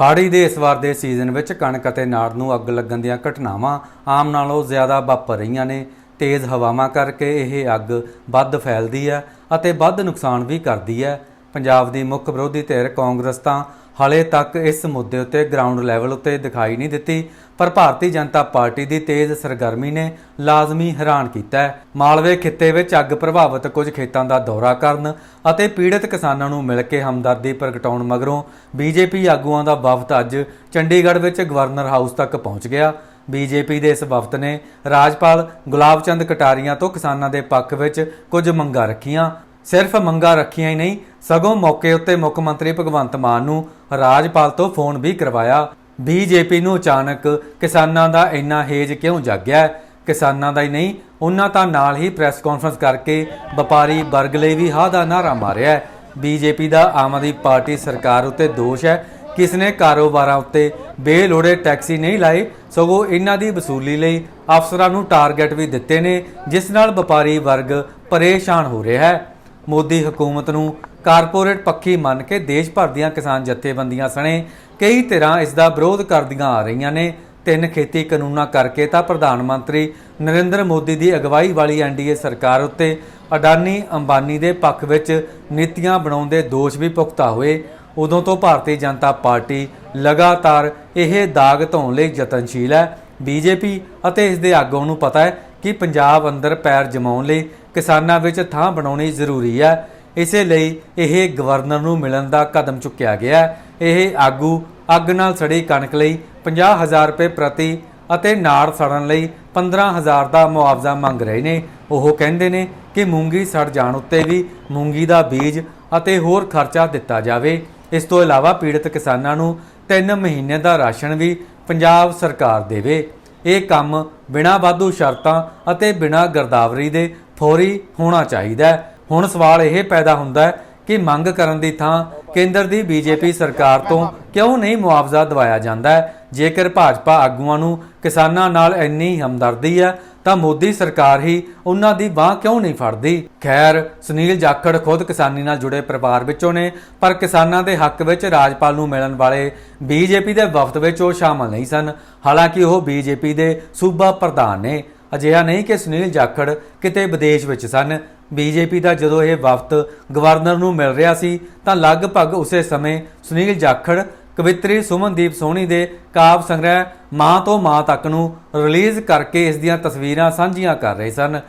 ਹਾੜੀ ਦੇ ਇਸ ਵਾਰ ਦੇ ਸੀਜ਼ਨ ਵਿੱਚ ਕਣਕ ਅਤੇ ਨਾੜ ਨੂੰ ਅੱਗ ਲੱਗਣ ਦੀਆਂ ਘਟਨਾਵਾਂ ਆਮ ਨਾਲੋਂ ਜ਼ਿਆਦਾ ਵਾਪਰ ਰਹੀਆਂ ਨੇ। ਤੇਜ਼ ਹਵਾਵਾਂ ਕਰਕੇ ਇਹ ਅੱਗ ਵੱਧ ਫੈਲਦੀ ਹੈ ਅਤੇ ਵੱਧ ਨੁਕਸਾਨ ਵੀ ਕਰਦੀ ਹੈ। ਪੰਜਾਬ ਦੀ ਮੁੱਖ ਵਿਰੋਧੀ ਧਿਰ ਕਾਂਗਰਸ ਤਾਂ ਹਾਲੇ ਤੱਕ ਇਸ ਮੁੱਦੇ ਉੱਤੇ ਗਰਾਊਂਡ ਲੈਵਲ ਉੱਤੇ ਦਿਖਾਈ ਨਹੀਂ ਦਿੱਤੀ। ਪਰ ਭਾਰਤੀ ਜਨਤਾ ਪਾਰਟੀ ਦੀ ਤੇਜ਼ ਸਰਗਰਮੀ ਨੇ ਲਾਜ਼ਮੀ ਹੈਰਾਨ ਕੀਤਾ ਹੈ। ਮਾਲਵੇ ਖਿੱਤੇ ਵਿੱਚ ਅੱਗ ਪ੍ਰਭਾਵਿਤ ਕੁਝ ਖੇਤਾਂ ਦਾ ਦੌਰਾ ਕਰਨ ਅਤੇ ਪੀੜਤ ਕਿਸਾਨਾਂ ਨੂੰ ਮਿਲ ਕੇ ਹਮਦਰਦੀ ਪ੍ਰਗਟਾਉਣ ਮਗਰੋਂ ਬੀਜੇਪੀ ਆਗੂਆਂ ਦਾ ਵਫਦ ਅੱਜ ਚੰਡੀਗੜ੍ਹ ਵਿੱਚ ਗਵਰਨਰ ਹਾਊਸ ਤੱਕ ਪਹੁੰਚ ਗਿਆ। ਬੀਜੇਪੀ ਦੇ ਇਸ ਵਫਦ ਨੇ ਰਾਜਪਾਲ ਗੁਲਾਬ ਚੰਦ ਕਟਾਰੀਆਂ ਤੋਂ ਕਿਸਾਨਾਂ ਦੇ ਪੱਖ ਵਿੱਚ ਕੁਝ ਮੰਗਾਂ ਰੱਖੀਆਂ। ਸਿਰਫ ਮੰਗਾਂ ਰੱਖੀਆਂ ਹੀ ਨਹੀਂ, ਸਗੋਂ ਮੌਕੇ ਉੱਤੇ ਮੁੱਖ ਮੰਤਰੀ ਭਗਵੰਤ ਮਾਨ ਨੂੰ ਰਾਜਪਾਲ ਤੋਂ ਫੋਨ ਵੀ ਕਰਵਾਇਆ। ਬੀਜੇਪੀ ਨੂੰ ਅਚਾਨਕ ਕਿਸਾਨਾਂ ਦਾ ਇੰਨਾ ਹੇਜ ਕਿਉਂ ਜਾਗਿਆ? ਕਿਸਾਨਾਂ ਦਾ ਹੀ ਨਹੀਂ, ਉਹਨਾਂ ਤਾਂ ਨਾਲ ਹੀ ਪ੍ਰੈਸ ਕਾਨਫਰੰਸ ਕਰਕੇ ਵਪਾਰੀ ਵਰਗ ਲਈ ਵੀ ਹਾਂ ਦਾ ਨਾਰਾ ਮਾਰਿਆ ਹੈ। ਬੀਜੇਪੀ ਦਾ ਆਮ ਆਦਮੀ ਪਾਰਟੀ ਸਰਕਾਰ ਉੱਤੇ ਦੋਸ਼ ਹੈ। ਕਿ ਇਸਨੇ ਕਾਰੋਬਾਰਾਂ ਉੱਤੇ ਬੇਲੋੜੇ ਟੈਕਸੀ ਨਹੀਂ ਲਾਏ, ਸਗੋਂ ਇਹਨਾਂ ਦੀ ਵਸੂਲੀ ਲਈ ਅਫਸਰਾਂ ਨੂੰ ਟਾਰਗੇਟ ਵੀ ਦਿੱਤੇ ਨੇ, ਜਿਸ ਨਾਲ ਵਪਾਰੀ ਵਰਗ ਪਰੇਸ਼ਾਨ ਹੋ ਰਿਹਾ ਹੈ। ਮੋਦੀ ਹਕੂਮਤ ਨੂੰ ਕਾਰਪੋਰੇਟ ਪੱਖੀ ਮੰਨ ਕੇ ਦੇਸ਼ ਭਰ ਦੀਆਂ ਕਿਸਾਨ ਜਥੇਬੰਦੀਆਂ ਸਣੇ ਕਈ ਧਿਰਾਂ ਇਸ ਦਾ ਵਿਰੋਧ ਕਰਦੀਆਂ ਆ ਰਹੀਆਂ ਨੇ। ਤਿੰਨ ਖੇਤੀ ਕਾਨੂੰਨਾਂ ਕਰਕੇ ਤਾਂ ਪ੍ਰਧਾਨ ਮੰਤਰੀ ਨਰਿੰਦਰ ਮੋਦੀ ਦੀ ਅਗਵਾਈ ਵਾਲੀ ਐਨਡੀਏ ਸਰਕਾਰ ਉੱਤੇ ਅਡਾਨੀ ਅੰਬਾਨੀ ਦੇ ਪੱਖ ਵਿੱਚ ਨੀਤੀਆਂ ਬਣਾਉਣ ਦੇ ਦੋਸ਼ ਵੀ ਪੁਖਤਾ ਹੋਏ। ਉਦੋਂ ਤੋਂ ਭਾਰਤੀ ਜਨਤਾ ਪਾਰਟੀ ਲਗਾਤਾਰ ਇਹ ਦਾਗ ਧੋਣ ਲਈ ਯਤਨਸ਼ੀਲ ਹੈ। ਬੀਜੇਪੀ ਅਤੇ ਇਸ ਦੇ ਆਗੂਆਂ ਨੂੰ ਪਤਾ ਹੈ ਕਿ ਪੰਜਾਬ ਅੰਦਰ ਪੈਰ ਜਮਾਉਣ ਲਈ ਕਿਸਾਨਾਂ ਵਿੱਚ ਥਾਂ ਬਣਾਉਣੀ ਜ਼ਰੂਰੀ ਹੈ। ਇਸੇ ਲਈ ਇਹ ਗਵਰਨਰ ਨੂੰ ਮਿਲਣ ਦਾ ਕਦਮ ਚੁੱਕਿਆ ਗਿਆ। ਹੈ ਇਹ ਆਗੂ ਅੱਗ ਨਾਲ ਸੜੀ ਕਣਕ ਲਈ 50000 ਰੁਪਏ ਪ੍ਰਤੀ ਅਤੇ ਨਾੜ ਸੜਨ ਲਈ 15000 ਦਾ ਮੁਆਵਜ਼ਾ ਮੰਗ ਰਹੇ ਨੇ। ਉਹ ਕਹਿੰਦੇ ਨੇ ਕਿ ਮੂੰਗੀ ਸੜ ਜਾਣ ਉੱਤੇ ਵੀ ਮੂੰਗੀ ਦਾ ਬੀਜ ਅਤੇ ਹੋਰ ਖਰਚਾ ਦਿੱਤਾ ਜਾਵੇ। ਇਸ ਤੋਂ ਇਲਾਵਾ ਪੀੜਤ ਕਿਸਾਨਾਂ ਨੂੰ 3 ਮਹੀਨੇ ਦਾ ਰਾਸ਼ਨ ਵੀ ਪੰਜਾਬ ਸਰਕਾਰ ਦੇਵੇ। ਇਹ ਕੰਮ ਬਿਨਾਂ ਵਾਧੂ ਸ਼ਰਤਾਂ ਅਤੇ ਬਿਨਾਂ ਗਰਦਾਵਰੀ ਦੇ ਫੌਰੀ ਹੋਣਾ ਚਾਹੀਦਾ ਹੈ। ਹੁਣ ਸਵਾਲ ਇਹ ਪੈਦਾ ਹੁੰਦਾ ਹੈ ਕਿ ਮੰਗ ਕਰਨ ਦੀ ਥਾਂ ਕੇਂਦਰ ਦੀ ਬੀਜੇਪੀ ਸਰਕਾਰ ਤੋਂ ਕਿਉਂ ਨਹੀਂ ਮੁਆਵਜ਼ਾ ਦਿਵਾਇਆ ਜਾਂਦਾ ਹੈ? ਜੇਕਰ ਭਾਜਪਾ ਆਗੂਆਂ ਨੂੰ ਕਿਸਾਨਾਂ ਨਾਲ ਇੰਨੀ ਹਮਦਰਦੀ ਹੈ, ਤਾਂ ਮੋਦੀ ਸਰਕਾਰ ਹੀ ਉਹਨਾਂ ਦੀ ਬਾਹ ਕਿਉਂ ਨਹੀਂ ਫੜਦੀ? ਖੈਰ, ਸੁਨੀਲ ਜਾਖੜ ਖੁਦ ਕਿਸਾਨੀ ਨਾਲ ਜੁੜੇ ਪਰਿਵਾਰ ਵਿੱਚੋਂ ਨੇ, ਪਰ ਕਿਸਾਨਾਂ ਦੇ ਹੱਕ ਵਿੱਚ ਰਾਜਪਾਲ ਨੂੰ ਮਿਲਣ ਵਾਲੇ ਬੀਜੇਪੀ ਦੇ ਵਫਦ ਵਿੱਚ ਉਹ ਸ਼ਾਮਲ ਨਹੀਂ ਸਨ। ਹਾਲਾਂਕਿ ਉਹ ਬੀਜੇਪੀ ਦੇ ਸੂਬਾ ਪ੍ਰਧਾਨ ਨੇ। ਅਜਿਹਾ ਨਹੀਂ ਕਿ ਸੁਨੀਲ ਜਾਖੜ ਕਿਤੇ ਵਿਦੇਸ਼ ਵਿੱਚ ਸਨ। ਬੀਜੇਪੀ ਦਾ ਜਦੋਂ ਇਹ ਵਫਦ ਗਵਰਨਰ ਨੂੰ ਮਿਲ ਰਿਹਾ ਸੀ, ਤਾਂ ਲਗਭਗ ਉਸੇ ਸਮੇਂ ਸੁਨੀਲ ਜਾਖੜ, ਕਵਿਤਰੀ ਸੁਮਨਦੀਪ ਸੋਹਣੀ ਦੇ ਕਾਵ ਸੰਗ੍ਰਹਿ ਮਾਂ ਤੋਂ ਮਾਂ ਤੱਕ ਨੂੰ ਰਿਲੀਜ਼ ਕਰਕੇ ਇਸ ਦੀਆਂ ਤਸਵੀਰਾਂ ਸਾਂਝੀਆਂ ਕਰ ਰਹੇ ਸਨ।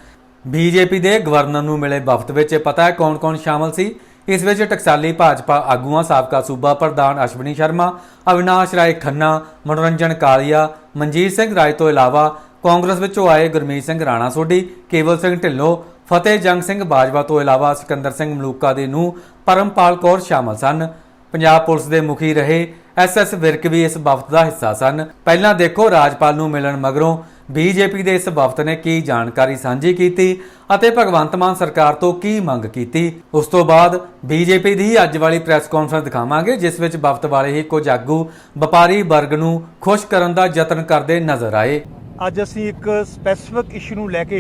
ਬੀਜੇਪੀ ਦੇ ਗਵਰਨਰ ਨੂੰ ਮਿਲੇ ਵਫਦ ਵਿੱਚ ਪਤਾ ਹੈ ਕੌਣ-ਕੌਣ ਸ਼ਾਮਲ ਸੀ। ਇਸ ਵਿੱਚ ਟਕਸਾਲੀ ਭਾਜਪਾ ਆਗੂਆਂ ਸਾਬਕਾ ਸੂਬਾ ਪ੍ਰਧਾਨ ਅਸ਼ਵਨੀ ਸ਼ਰਮਾ, ਅਵਿਨਾਸ਼ ਰਾਏ ਖੰਨਾ, ਮਨੋਰੰਜਨ ਕਾਲੀਆ, ਮਨਜੀਤ ਸਿੰਘ ਰਾਏ ਤੋਂ ਇਲਾਵਾ ਕਾਂਗਰਸ ਵਿੱਚੋਂ ਆਏ ਗੁਰਮੀਤ ਸਿੰਘ ਰਾਣਾ ਸੋਢੀ, ਕੇਵਲ ਸਿੰਘ ਢਿੱਲੋਂ, ਫਤਿਹ ਜੰਗ ਸਿੰਘ ਬਾਜਵਾ ਤੋਂ ਇਲਾਵਾ ਸਿਕੰਦਰ ਸਿੰਘ ਮਲੂਕਾ ਦੇ ਨੂੰ ਪਰਮਪਾਲ ਕੌਰ ਸ਼ਾਮਲ ਸਨ। ਪੰਜਾਬ ਪੁਲਿਸ ਦੇ ਮੁਖੀ ਰਹੇ ਐਸਐਸ ਵਿਰਕ ਵੀ ਇਸ ਵਫਦ ਦਾ ਹਿੱਸਾ ਸਨ। ਪਹਿਲਾਂ ਦੇਖੋ ਰਾਜਪਾਲ ਨੂੰ ਮਿਲਣ ਮਗਰੋਂ ਬੀਜੇਪੀ ਦੇ ਇਸ ਵਫਦ ਨੇ ਕੀ ਜਾਣਕਾਰੀ ਸਾਂਝੀ ਕੀਤੀ ਅਤੇ ਭਗਵੰਤ ਮਾਨ ਸਰਕਾਰ ਤੋਂ ਕੀ ਮੰਗ ਕੀਤੀ। ਉਸ ਤੋਂ ਬਾਅਦ ਬੀਜੇਪੀ ਦੀ ਅੱਜ ਵਾਲੀ ਪ੍ਰੈਸ ਕਾਨਫਰੰਸ ਦਿਖਾਵਾਂਗੇ, ਜਿਸ ਵਿੱਚ ਵਫਦ ਵਾਲੇ ਹੀ ਕੁਝ ਆਗੂ ਵਪਾਰੀ ਵਰਗ ਨੂੰ ਖੁਸ਼ ਕਰਨ ਦਾ ਯਤਨ ਕਰਦੇ ਨਜ਼ਰ ਆਏ। ਅੱਜ ਅਸੀਂ ਇੱਕ ਸਪੈਸੀਫਿਕ ਇਸ਼ੂ ਨੂੰ ਲੈ ਕੇ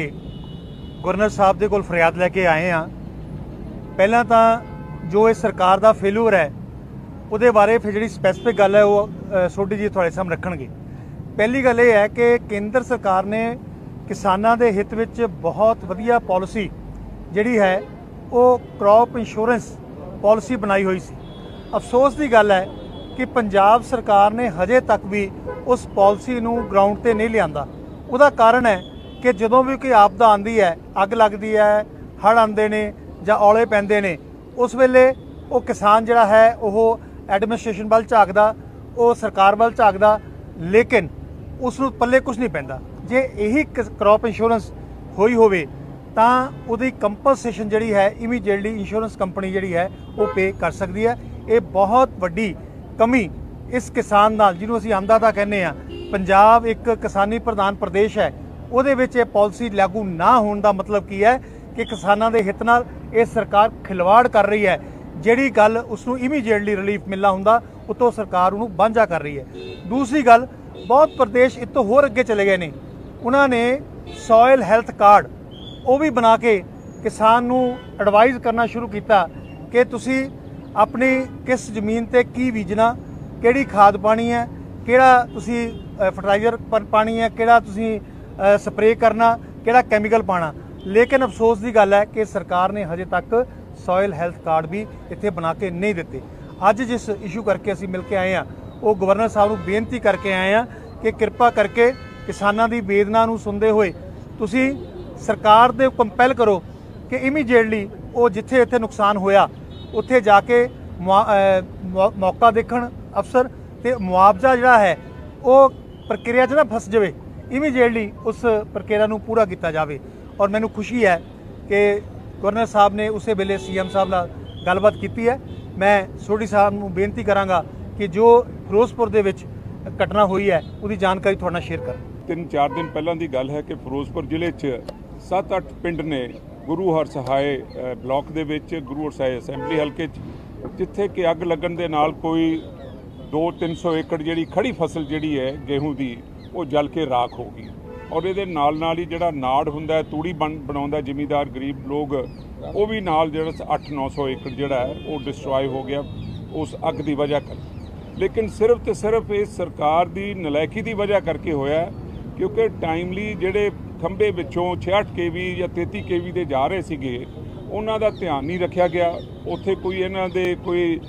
ਗਵਰਨਰ ਸਾਹਿਬ ਦੇ ਕੋਲ ਫਰਿਆਦ ਲੈ ਕੇ ਆਏ ਆ ਪਹਿਲਾਂ ਤਾਂ ਜੋ ਇਹ ਸਰਕਾਰ ਦਾ ਫੇਲੂਰ ਹੈ, ਉਹਦੇ ਬਾਰੇ ਫਿਰ ਜਿਹੜੀ ਸਪੈਸੀਫਿਕ ਗੱਲ ਹੈ ਉਹ ਸੋਢੀ ਜੀ ਤੁਹਾਡੇ ਸਾਹਮਣੇ ਰੱਖਣਗੇ। ਪਹਿਲੀ ਗੱਲ ਇਹ ਹੈ ਕਿ ਕੇਂਦਰ ਸਰਕਾਰ ਨੇ ਕਿਸਾਨਾਂ ਦੇ ਹਿੱਤ ਵਿੱਚ ਬਹੁਤ ਵਧੀਆ ਪਾਲਿਸੀ ਜਿਹੜੀ ਹੈ, ਉਹ ਕ੍ਰੌਪ ਇੰਸ਼ੋਰੈਂਸ ਪਾਲਿਸੀ ਬਣਾਈ ਹੋਈ ਸੀ। ਅਫਸੋਸ ਦੀ ਗੱਲ ਹੈ ਕਿ ਪੰਜਾਬ ਸਰਕਾਰ ਨੇ ਹਜੇ ਤੱਕ ਵੀ ਉਸ ਪਾਲਿਸੀ ਨੂੰ ਗਰਾਊਂਡ ਤੇ ਨਹੀਂ ਲਿਆਂਦਾ। ਉਹਦਾ ਕਾਰਨ ਹੈ ਕਿ ਜਦੋਂ ਵੀ ਕੋਈ ਆਪਦਾ ਆਂਦੀ ਹੈ, ਅੱਗ ਲੱਗਦੀ ਹੈ, ਹੜ੍ਹ ਆਉਂਦੇ ਨੇ ਜਾਂ ਔਲੇ ਪੈਂਦੇ ਨੇ, ਉਸ ਵੇਲੇ ਉਹ ਕਿਸਾਨ ਜਿਹੜਾ ਹੈ, ਉਹ ਐਡਮਿਨਿਸਟ੍ਰੇਸ਼ਨ ਵੱਲ ਝਾਕਦਾ, ਉਹ ਸਰਕਾਰ ਵੱਲ ਝਾਕਦਾ, ਲੇਕਿਨ ਉਸ ਨੂੰ ਪੱਲੇ ਕੁਝ ਨਹੀਂ ਪੈਂਦਾ। ਜੇ ਇਹੀ ਕ੍ਰੌਪ ਇੰਸ਼ੋਰੈਂਸ ਹੋਈ ਹੋਵੇ, ਤਾਂ ਉਹਦੀ ਕੰਪਨਸੇਸ਼ਨ ਜਿਹੜੀ ਹੈ ਇਮੀਡੀਏਟਲੀ ਇੰਸ਼ੋਰੈਂਸ ਕੰਪਨੀ ਜਿਹੜੀ ਹੈ, ਉਹ ਪੇ ਕਰ ਸਕਦੀ ਹੈ। ਇਹ ਬਹੁਤ ਵੱਡੀ ਕਮੀ ਇਸ ਕਿਸਾਨ ਨਾਲ, ਜਿਹਨੂੰ ਅਸੀਂ ਆਮਦਾਦਾ ਕਹਿੰਦੇ ਆ ਪੰਜਾਬ ਇੱਕ ਕਿਸਾਨੀ ਪ੍ਰਧਾਨ ਪ੍ਰਦੇਸ਼ ਹੈ, ਉਹਦੇ ਵਿੱਚ ਇਹ ਪਾਲਿਸੀ ਲਾਗੂ ਨਾ ਹੋਣ ਦਾ ਮਤਲਬ ਕੀ ਹੈ ਕਿ ਕਿਸਾਨਾਂ ਦੇ ਹਿੱਤ ਨਾਲ ਇਹ ਸਰਕਾਰ ਖਿਲਵਾੜ ਕਰ ਰਹੀ ਹੈ। ਜਿਹੜੀ ਗੱਲ ਉਸ ਨੂੰ ਇਮੀਡੀਏਟਲੀ ਰਿਲੀਫ ਮਿਲਣਾ ਹੁੰਦਾ, ਉਤੋਂ ਸਰਕਾਰ ਉਹਨੂੰ ਵਾਂਝਾ ਕਰ ਰਹੀ ਹੈ। ਦੂਸਰੀ ਗੱਲ, ਬਹੁਤ ਪ੍ਰਦੇਸ਼ ਇਹ ਹੋਰ ਅੱਗੇ ਚਲੇ ਗਏ ਨੇ। ਉਹਨਾਂ ਨੇ ਸੋਇਲ ਹੈਲਥ ਕਾਰਡ ਉਹ ਵੀ ਬਣਾ ਕੇ ਕਿਸਾਨ ਨੂੰ ਐਡਵਾਈਜ਼ ਕਰਨਾ ਸ਼ੁਰੂ ਕੀਤਾ ਕਿ ਤੁਸੀਂ ਆਪਣੀ ਕਿਸ ਜ਼ਮੀਨ ਤੇ ਕੀ ਬੀਜਣਾ, ਕਿਹੜੀ ਖਾਦ ਪਾਣੀ ਹੈ, ਕਿਹੜਾ ਤੁਸੀਂ ਫਰਟੀਲਾਈਜ਼ਰ ਪਾਣੀ ਹੈ, ਕਿਹੜਾ ਤੁਸੀਂ ਸਪਰੇਅ ਕਰਨਾ, ਕਿਹੜਾ ਕੈਮੀਕਲ ਪਾਣਾ। ਲੇਕਿਨ ਅਫਸੋਸ ਦੀ ਗੱਲ ਹੈ ਕਿ ਸਰਕਾਰ ਨੇ ਹਜੇ ਤੱਕ ਸੋਇਲ ਹੈਲਥ ਕਾਰਡ ਵੀ ਇੱਥੇ ਬਣਾ ਕੇ ਨਹੀਂ ਦਿੱਤੇ। ਅੱਜ ਜਿਸ ਇਸ਼ੂ ਕਰਕੇ ਅਸੀਂ ਮਿਲ ਕੇ ਆਏ ਆ ਉਹ ਗਵਰਨਰ ਸਾਹਿਬ ਨੂੰ ਬੇਨਤੀ ਕਰਕੇ ਆਏ ਆ ਕਿ ਕਿਰਪਾ ਕਰਕੇ ਕਿਸਾਨਾਂ ਦੀ ਵੇਦਨਾ ਨੂੰ ਸੁਣਦੇ ਹੋਏ ਤੁਸੀਂ ਸਰਕਾਰ ਦੇ ਕੰਪੈਲ ਕਰੋ ਕਿ ਇਮੀਡੀਏਟਲੀ ਉਹ ਜਿੱਥੇ ਇੱਥੇ ਨੁਕਸਾਨ ਹੋਇਆ ਉੱਥੇ ਜਾ ਕੇ ਮੁਆ- ਮੌਕਾ ਦੇਖਣ ਅਫਸਰ ਤੇ ਮੁਆਵਜ਼ਾ ਜਿਹੜਾ ਹੈ, ਉਹ ਪ੍ਰਕਿਰਿਆ 'ਚ ਨਾ ਫਸ ਜਾਵੇ। ਇਮੀਡੀਏਟਲੀ ਉਸ ਪ੍ਰਕਿਰਿਆ ਨੂੰ ਪੂਰਾ ਕੀਤਾ ਜਾਵੇ। ਔਰ ਮੈਨੂੰ ਖੁਸ਼ੀ ਹੈ ਕਿ ਗਵਰਨਰ ਸਾਹਿਬ ਨੇ ਉਸੇ ਵੇਲੇ ਸੀਐਮ ਸਾਹਿਬ ਨਾਲ ਗੱਲਬਾਤ ਕੀਤੀ ਹੈ। ਮੈਂ ਸੋਢੀ ਸਾਹਿਬ ਨੂੰ ਬੇਨਤੀ ਕਰਾਂਗਾ ਕਿ ਜੋ ਫਿਰੋਜ਼ਪੁਰ ਦੇ ਵਿੱਚ ਘਟਨਾ ਹੋਈ ਹੈ, ਉਹਦੀ ਜਾਣਕਾਰੀ ਤੁਹਾਡੇ ਨਾਲ ਸ਼ੇਅਰ ਕਰਨ ਤਿੰਨ ਚਾਰ ਦਿਨ ਪਹਿਲਾਂ ਦੀ ਗੱਲ ਹੈ ਕਿ ਫਿਰੋਜ਼ਪੁਰ ਜ਼ਿਲ੍ਹੇ 'ਚ 7-8 ਪਿੰਡ ਨੇ ਗੁਰੂ ਹਰਸਹਾਏ ਅ, ਬਲਾਕ ਦੇ ਵਿੱਚ ਗੁਰੂ ਹਰਸਹਾਏ ਅਸੈਂਬਲੀ ਹਲਕੇ 'ਚ ਜਿੱਥੇ ਕਿ ਅੱਗ ਲੱਗਣ ਦੇ ਨਾਲ ਕੋਈ 2-300 ਏਕੜ ਜਿਹੜੀ ਖੜੀ ਫਸਲ ਜਿਹੜੀ ਹੈ ਗੇਹੂੰ ਦੀ ਉਹ ਜਲ ਕੇ ਰਾਖ ਹੋ ਗਈ। ਔਰ ਇਹਦੇ ਨਾਲ ਨਾਲ ਹੀ ਜਿਹੜਾ ਨਾੜ ਹੁੰਦਾ ਤੂੜੀ ਬਣ ਬਣਾਉਂਦਾ ਜ਼ਿਮੀਦਾਰ ਗਰੀਬ ਲੋਕ ਉਹ ਵੀ ਨਾਲ ਜਿਹੜਾ 8-900 ਏਕੜ ਜਿਹੜਾ ਹੈ ਉਹ ਡਿਸਟਰੋਏ ਹੋ ਗਿਆ ਉਸ ਅੱਗ ਦੀ ਵਜ੍ਹਾ ਕਰਕੇ। ਲੇਕਿਨ ਸਿਰਫ ਤੇ ਸਿਰਫ ਇਹ ਸਰਕਾਰ ਦੀ ਨਲਾਇਕੀ ਦੀ ਵਜ੍ਹਾ ਕਰਕੇ ਹੋਇਆ ਕਿਉਂਕਿ ਟਾਈਮਲੀ ਜਿਹੜੇ ਖੰਭੇ ਵਿੱਚੋਂ 66 ਕੇਵੀ ਜਾਂ 33 ਕੇਵੀ ਦੇ ਜਾ ਰਹੇ ਸੀਗੇ, ਉਹਨਾਂ ਦਾ ਧਿਆਨ ਨਹੀਂ ਰੱਖਿਆ ਗਿਆ। ਉੱਥੇ ਕੋਈ ਇਹਨਾਂ ਦੇ ਕੋਈ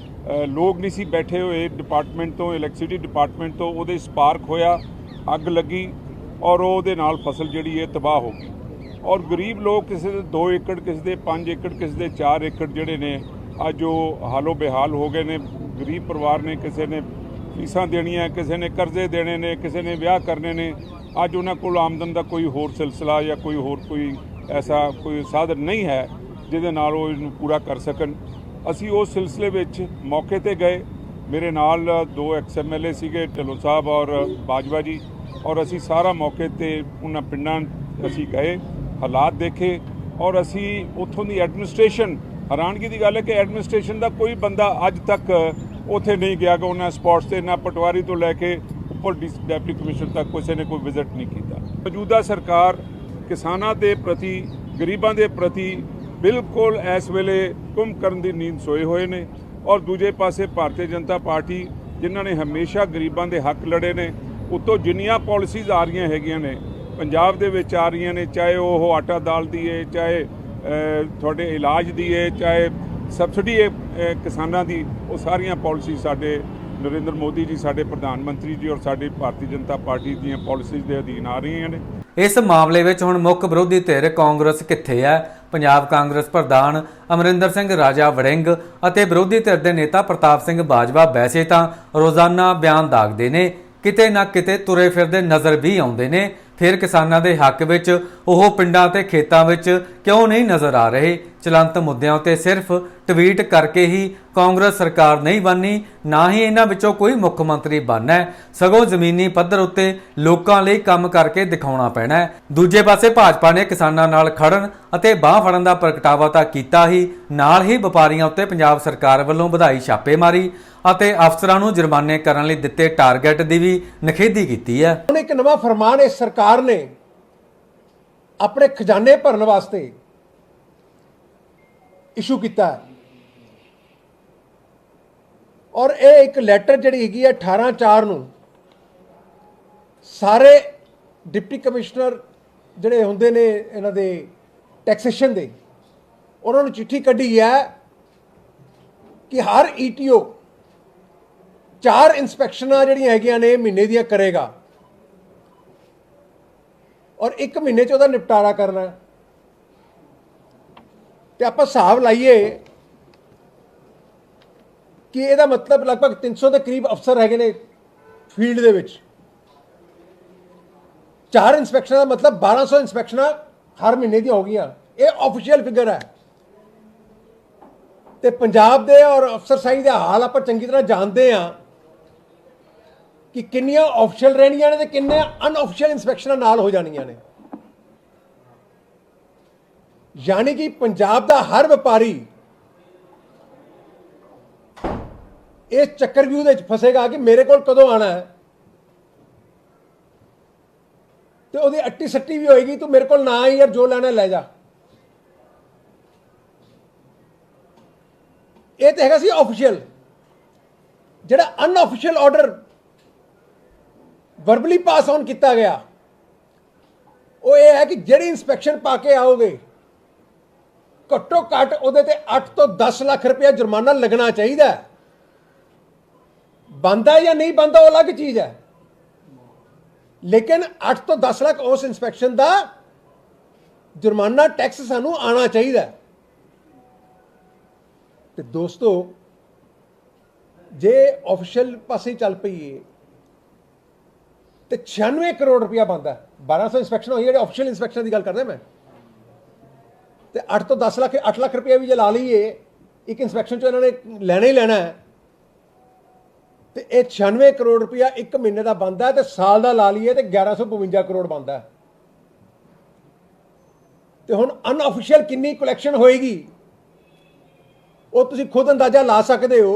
ਲੋਕ ਨਹੀਂ ਸੀ ਬੈਠੇ ਹੋਏ। ਡਿਪਾਰਟਮੈਂਟ ਤੋਂ ਇਲੈਕਟ੍ਰਿਸਿਟੀ ਡਿਪਾਰਟਮੈਂਟ ਤੋਂ ਉਹਦੇ ਸਪਾਰਕ ਹੋਇਆ, ਅੱਗ ਲੱਗੀ ਔਰ ਉਹਦੇ ਨਾਲ ਫਸਲ ਜਿਹੜੀ ਹੈ ਤਬਾਹ ਹੋ ਗਈ। ਔਰ ਗਰੀਬ ਲੋਕ ਕਿਸੇ ਦੇ 2 ਏਕੜ, ਕਿਸੇ ਦੇ 5 ਏਕੜ, ਕਿਸੇ ਦੇ 4 ਏਕੜ ਜਿਹੜੇ ਨੇ, ਅੱਜ ਉਹ ਹਾਲੋ ਬੇਹਾਲ ਹੋ ਗਏ ਨੇ। ਗਰੀਬ ਪਰਿਵਾਰ ਨੇ ਕਿਸੇ ਨੇ ਫੀਸਾਂ ਦੇਣੀਆਂ, ਕਿਸੇ ਨੇ ਕਰਜ਼ੇ ਦੇਣੇ ਨੇ, ਕਿਸੇ ਨੇ ਵਿਆਹ ਕਰਨੇ ਨੇ। ਅੱਜ ਉਹਨਾਂ ਕੋਲ ਆਮਦਨ ਦਾ ਕੋਈ ਹੋਰ ਸਿਲਸਿਲਾ ਜਾਂ ਕੋਈ ਹੋਰ ਕੋਈ ਐਸਾ ਕੋਈ ਸਾਧਨ ਨਹੀਂ ਹੈ ਜਿਹਦੇ ਨਾਲ ਉਹ ਇਹਨੂੰ ਪੂਰਾ ਕਰ ਸਕਣ। ਅਸੀਂ ਉਸ ਸਿਲਸਿਲੇ ਵਿੱਚ ਮੌਕੇ ਤੇ ਗਏ। ਮੇਰੇ ਨਾਲ ਦੋ ਐਕਸਐਮਐਲਏ ਸੀਗੇ, ਢਿੱਲੋਂ ਸਾਹਿਬ ਔਰ ਬਾਜਵਾ ਜੀ। ਔਰ ਅਸੀਂ ਸਾਰਾ ਮੌਕੇ ਤੇ ਉਹਨਾਂ ਪਿੰਡਾਂ ਅਸੀਂ ਗਏ, ਹਾਲਾਤ ਦੇਖੇ। ਔਰ ਅਸੀਂ ਉੱਥੋਂ ਦੀ ਐਡਮਿਨਿਸਟ੍ਰੇਸ਼ਨ, ਹੈਰਾਨਗੀ ਦੀ ਗੱਲ ਹੈ ਕਿ ਐਡਮਿਨਿਸਟ੍ਰੇਸ਼ਨ ਦਾ ਕੋਈ ਬੰਦਾ ਅੱਜ ਤੱਕ ਉੱਥੇ ਨਹੀਂ ਗਿਆ ਕਿ ਉਹਨਾਂ ਸਪੌਟਸ ਤੇ, ਨਾ ਪਟਵਾਰੀ ਤੋਂ ਲੈ ਕੇ ਉੱਪਰ ਡਿਪਟੀ ਕਮਿਸ਼ਨਰ ਤੱਕ ਕਿਸੇ ਨੇ ਕੋਈ ਵਿਜ਼ਿਟ ਨਹੀਂ ਕੀਤਾ। ਮੌਜੂਦਾ ਸਰਕਾਰ ਕਿਸਾਨਾਂ ਦੇ ਪ੍ਰਤੀ, ਗਰੀਬਾਂ ਦੇ ਪ੍ਰਤੀ ਬਿਲਕੁਲ ਇਸ ਵੇਲੇ ਕੁੰਭਕਰਨ ਦੀ ਨੀਂਦ ਸੋਏ ਹੋਏ ਨੇ ਔਰ ਦੂਜੇ ਪਾਸੇ ਭਾਰਤੀ ਜਨਤਾ ਪਾਰਟੀ, ਜਿਨ੍ਹਾਂ ਨੇ ਹਮੇਸ਼ਾ ਗਰੀਬਾਂ ਦੇ ਹੱਕ ਲੜੇ ਨੇ, ਉਤੋਂ ਜਿੰਨੀਆਂ ਪਾਲਿਸੀਜ਼ ਆ ਰਹੀਆਂ ਹੈਗੀਆਂ ਨੇ, ਪੰਜਾਬ ਦੇ ਵਿੱਚ ਆ ਰਹੀਆਂ ਨੇ, ਚਾਹੇ ਉਹ ਆਟਾ ਦਾਲ ਦੀ ਹੈ ਚਾਹੇ ਤੁਹਾਡੇ ਇਲਾਜ ਦੀ ਹੈ ਚਾਹੇ ਸਬਸਿਡੀ ਹੈ ਕਿਸਾਨਾਂ ਦੀ, ਉਹ ਸਾਰੀਆਂ ਪਾਲਿਸੀ ਸਾਡੇ ਨਰਿੰਦਰ ਮੋਦੀ ਜੀ ਸਾਡੇ ਪ੍ਰਧਾਨ ਮੰਤਰੀ ਜੀ ਔਰ ਸਾਡੀ ਭਾਰਤੀ ਜਨਤਾ ਪਾਰਟੀ ਦੀਆਂ ਪਾਲਿਸੀਜ਼ ਦੇ ਅਧੀਨ ਆ ਰਹੀਆਂ ਨੇ। ਇਸ ਮਾਮਲੇ ਵਿੱਚ ਹੁਣ ਮੁੱਖ ਵਿਰੋਧੀ ਧਿਰ ਕਾਂਗਰਸ ਕਿੱਥੇ ਹੈ? ਪੰਜਾਬ ਕਾਂਗਰਸ ਪ੍ਰਧਾਨ ਅਮਰਿੰਦਰ ਸਿੰਘ ਰਾਜਾ ਵੜਿੰਗ ਅਤੇ ਵਿਰੋਧੀ ਧਿਰ ਦੇ ਨੇਤਾ ਪ੍ਰਤਾਪ ਸਿੰਘ ਬਾਜਵਾ ਵੈਸੇ ਤਾਂ ਰੋਜ਼ਾਨਾ ਬਿਆਨ ਦਾਗਦੇ ਨੇ, ਕਿਤੇ ਨਾ ਕਿਤੇ ਤੁਰੇ ਫਿਰਦੇ ਨਜ਼ਰ ਵੀ ਆਉਂਦੇ ਨੇ। ਫਿਰ ਕਿਸਾਨਾਂ ਦੇ ਹੱਕ ਵਿੱਚ, ਉਹ ਪਿੰਡਾਂ ਤੇ ਖੇਤਾਂ ਵਿੱਚ ਕਿਉਂ ਨਹੀਂ ਨਜ਼ਰ ਆ ਰਹੇ? ਚਲੰਤ ਮੁੱਦਿਆਂ ਉੱਤੇ ਸਿਰਫ ਟਵੀਟ ਕਰਕੇ ਹੀ ਕਾਂਗਰਸ ਸਰਕਾਰ ਨਹੀਂ ਬਣਨੀ, ਨਾ ਹੀ ਇਹਨਾਂ ਵਿੱਚੋਂ ਕੋਈ ਮੁੱਖ ਮੰਤਰੀ ਬਣਨਾ ਹੈ। ਸਗੋਂ ਜ਼ਮੀਨੀ ਪੱਧਰ ਉੱਤੇ ਲੋਕਾਂ ਲਈ ਕੰਮ ਕਰਕੇ ਦਿਖਾਉਣਾ ਪੈਣਾ ਹੈ। ਦੂਜੇ ਪਾਸੇ ਭਾਜਪਾ ਨੇ ਕਿਸਾਨਾਂ ਨਾਲ ਖੜਨ ਅਤੇ ਬਾਹ ਫੜਨ ਦਾ ਪ੍ਰਗਟਾਵਾ ਤਾਂ ਕੀਤਾ ਹੀ, ਨਾਲ ਹੀ ਵਪਾਰੀਆਂ ਉੱਤੇ ਪੰਜਾਬ ਸਰਕਾਰ ਵੱਲੋਂ ਵਧਾਈ ਛਾਪੇਮਾਰੀ ਅਤੇ ਅਫਸਰਾਂ ਨੂੰ ਜੁਰਮਾਨੇ ਕਰਨ ਲਈ ਦਿੱਤੇ ਟਾਰਗੇਟ ਦੀ ਵੀ ਨਿਖੇਧੀ ਕੀਤੀ ਹੈ। ਹੁਣ ਇੱਕ ਨਵਾਂ ਫਰਮਾਨ ਇਸ ਸਰਕਾਰ ਨੇ ਆਪਣੇ ਖਜ਼ਾਨੇ ਭਰਨ ਵਾਸਤੇ ਇਸ਼ੂ ਕੀਤਾ ਹੈ। ਔਰ ਇਹ ਇੱਕ ਲੈਟਰ ਜਿਹੜੀ ਹੈਗੀ ਹੈ 18 4 ਨੂੰ ਸਾਰੇ ਡਿਪਟੀ ਕਮਿਸ਼ਨਰ ਜਿਹੜੇ ਹੁੰਦੇ ਨੇ ਇਹਨਾਂ ਦੇ ਟੈਕਸੇਸ਼ਨ ਦੇ, ਉਹਨਾਂ ਨੂੰ ਚਿੱਠੀ ਕੱਢੀ ਹੈ ਕਿ ਹਰ ਈਟੀਓ ਚਾਰ ਇਨਸਪੈਕਸ਼ਨਾਂ ਜਿਹੜੀਆਂ ਹੈਗੀਆਂ ਨੇ ਮਹੀਨੇ ਦੀਆਂ ਕਰੇਗਾ। ਔਰ ਇੱਕ ਮਹੀਨੇ ਚ ਉਹਦਾ ਨਿਪਟਾਰਾ ਕਰਨਾ। ਹੈ। ਤੇ ਆਪਾਂ ਹਿਸਾਬ ਲਾਈਏ ਕਿ ਇਹਦਾ ਮਤਲਬ ਲਗਭਗ 300 ਦੇ ਕਰੀਬ ਅਫਸਰ ਹੈਗੇ ਨੇ ਫੀਲਡ ਦੇ ਵਿੱਚ। ਚਾਰ ਇਨਸਪੈਕਸ਼ਨਾਂ ਦਾ ਮਤਲਬ 1200 ਇਨਸਪੈਕਸ਼ਨਾਂ ਹਰ ਮਹੀਨੇ ਦੀਆਂ ਹੋ ਗਈਆਂ। ਇਹ ਆਫੀਸ਼ੀਅਲ ਫਿਗਰ ਹੈ। ਤੇ ਪੰਜਾਬ ਦੇ ਔਰ ਅਫਸਰਸ਼ਾਹੀ ਦਾ ਹਾਲ ਆਪਾਂ ਚੰਗੀ ਤਰ੍ਹਾਂ ਜਾਣਦੇ ਆ ਕਿ ਕਿੰਨੀਆਂ ਆਫੀਸ਼ੀਅਲ ਰਹਿਣੀਆਂ ਨੇ ਤੇ ਕਿੰਨੇ ਅਨਆਫੀਸ਼ੀਅਲ ਇਨਸਪੈਕਸ਼ਨਾਂ ਨਾਲ ਹੋ ਜਾਣੀਆਂ ਨੇ। ਯਾਨੀ ਕਿ ਪੰਜਾਬ ਦਾ ਹਰ ਵਪਾਰੀ ਇਸ ਚੱਕਰਵਿਊਹ ਦੇ ਵਿੱਚ ਫਸੇਗਾ ਕਿ ਮੇਰੇ ਕੋਲ ਕਦੋਂ ਆਣਾ ਹੈ। ਤੇ ਉਹਦੀ ਅੱਟੀ ਸੱਟੀ ਵੀ ਹੋਏਗੀ, ਤੂੰ ਮੇਰੇ ਕੋਲ ਨਾ ਆਈ ਯਾਰ, ਜੋ ਲੈਣਾ ਲੈ ਜਾ। ਇਹ ਤਾਂ ਹੈਗਾ ਸੀ ਆਫੀਸ਼ੀਅਲ ਜਿਹੜਾ unofficial order verbally pass on ਕੀਤਾ ਗਿਆ। ਉਹ ਇਹ ਹੈ ਕਿ ਜਿਹੜੀ ਇਨਸਪੈਕਸ਼ਨ ਪਾ ਕੇ ਆਓਗੇ, ਘੱਟੋ ਘੱਟ ਉਹਦੇ ਤੇ 8 ਤੋਂ 10 ਲੱਖ ਰੁਪਇਆ ਜੁਰਮਾਨਾ ਲੱਗਣਾ ਚਾਹੀਦਾ ਹੈ। ਬੰਦਾ ਜਾਂ ਨਹੀਂ ਬੰਦਾ, ਉਹ ਅਲੱਗ ਚੀਜ਼ ਹੈ। ਲੇਕਿਨ 8 ਤੋਂ 10 ਲੱਖ ਉਸ ਇਨਸਪੈਕਸ਼ਨ ਦਾ ਜੁਰਮਾਨਾ ਟੈਕਸ ਸਾਨੂੰ ਆਣਾ ਚਾਹੀਦਾ ਹੈ। ਤੇ ਦੋਸਤੋ, ਜੇ ਆਫੀਸ਼ੀਅਲ ਪਾਸੇ ਚੱਲ ਪਈਏ ਤੇ 96 ਕਰੋੜ ਰੁਪਇਆ ਬੰਦਾ 1200 ਇਨਸਪੈਕਸ਼ਨ ਹੋਈ, ਜਿਹੜੇ ਆਫੀਸ਼ੀਅਲ ਇਨਸਪੈਕਸ਼ਨ ਦੀ ਗੱਲ ਕਰਦਾ ਮੈਂ। ਤੇ 8 ਤੋਂ 10 ਲੱਖ 8 ਲੱਖ ਰੁਪਇਆ ਵੀ ਜੇ ਲਾ ਲਈਏ, ਇੱਕ ਇਨਸਪੈਕਸ਼ਨ ਚੋਂ ਇਹਨਾਂ ਨੇ ਲੈਣਾ ਹੀ ਲੈਣਾ ਹੈ। ਤੇ ਇਹ 96 ਕਰੋੜ ਰੁਪਇਆ ਇੱਕ ਮਹੀਨੇ ਦਾ ਬੰਦਾ ਹੈ ਤੇ ਸਾਲ ਦਾ ਲਾ ਲਈਏ ਤੇ 1152 ਕਰੋੜ ਬੰਦਾ ਹੈ। ਤੇ ਹੁਣ ਅਨਆਫੀਸ਼ੀਅਲ ਕਿੰਨੀ ਕਲੈਕਸ਼ਨ ਹੋਏਗੀ, ਉਹ ਤੁਸੀਂ ਖੁਦ ਅੰਦਾਜ਼ਾ ਲਾ ਸਕਦੇ ਹੋ।